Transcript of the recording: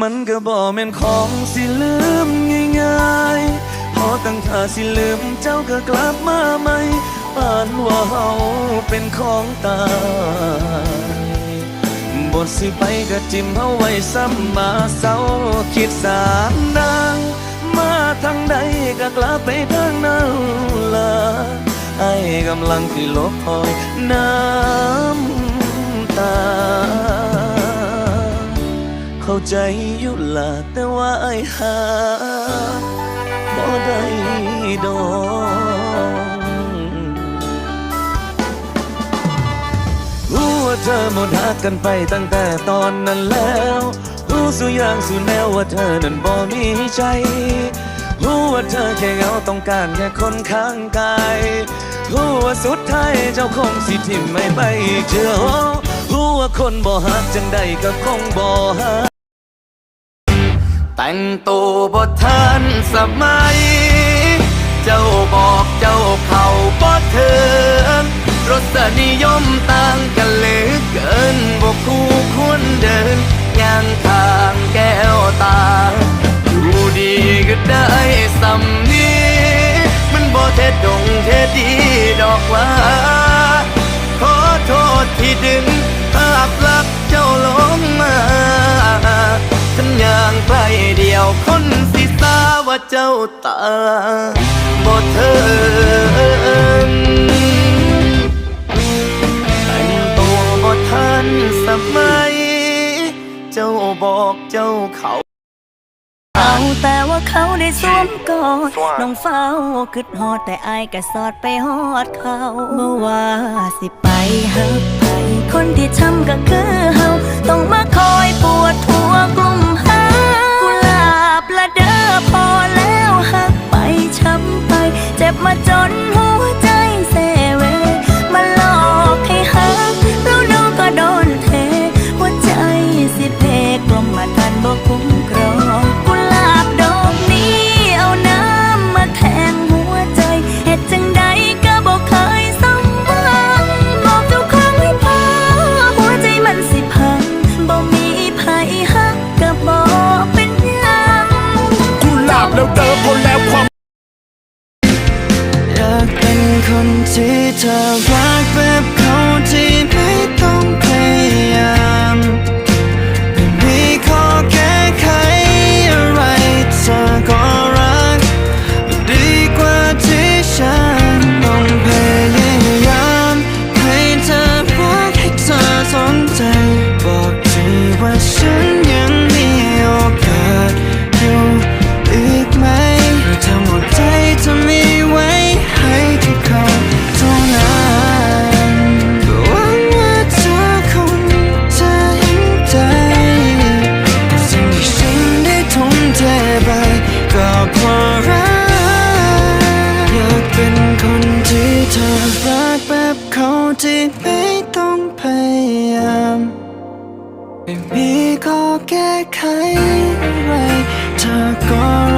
มันก็บ่แม่นของสิลืมง่ายๆ พอตั้งท่าสิลืมเจ้าก็กลับมาใหม่ปานว่าเฮาเป็นของตายบทสิไปก็จิ้มเฮาไว้ซ้ำมาเศร้าคิดสามนางมาทางใดก็กลับไปทางนั้นละไอ้กำลังคือลบคอยน้ำ ใจอยู่ละแต่ว่าไอ้หาบ่ได้ดอกรู้ว่าเธอหมดหักกันไปตั้งแต่ตอนนั้นแล้ว รู้สุอย่างสุแนวว่าเธอนั้นบ่มีใจ รู้ว่าเธอแค่เหงาต้องการแค่คนข้างกายรู้ว่าสุดท้ายเจ้าคงสิทิมไม่ไปเชื่อรู้ว่าคนบ่หักจังใดก็คงบ่หัก แต่งตัวบ่ทันสมัย เจ้าบอกเจ้าเขาบ่ถึงรสนิยมต่างกันเหลือเกินบ่คู่ควรเดินย่างทางแก้วตาอยู่ดีก็ได้สำนีมันบ่เท็ดดงเท็ดดีดอกว่า ขอโทษที่ดึง คนสิตาว่าเจ้าตาบ่เทิงแต่งตัวบ่ทันสมัย เจ้าบอกเจ้าเขาเอาแต่ว่าเขาได้สวมกอดน้องเฝ้าคิดฮอดแต่อายก็สอดไปฮอดเขาเมื่อว่าสิไปหักไปคนที่ช้ำก็คือเฮาต้องมาคอยปวด คุ้มครองกุหลาบดอกนี้เอาน้ำมาแทงหัวใจเหตุจังใดก็บ่เคยสมหวังบอกเจ้าของให้พอหัวใจมันสิพังบ่มีไผหักก็บ่เป็นหยังกุหลาบแล้วเดิมพอแล้วความอยากเป็นคนที่เธอรัก ไม่มีข้อแก้ไขอะไรเธอก็รั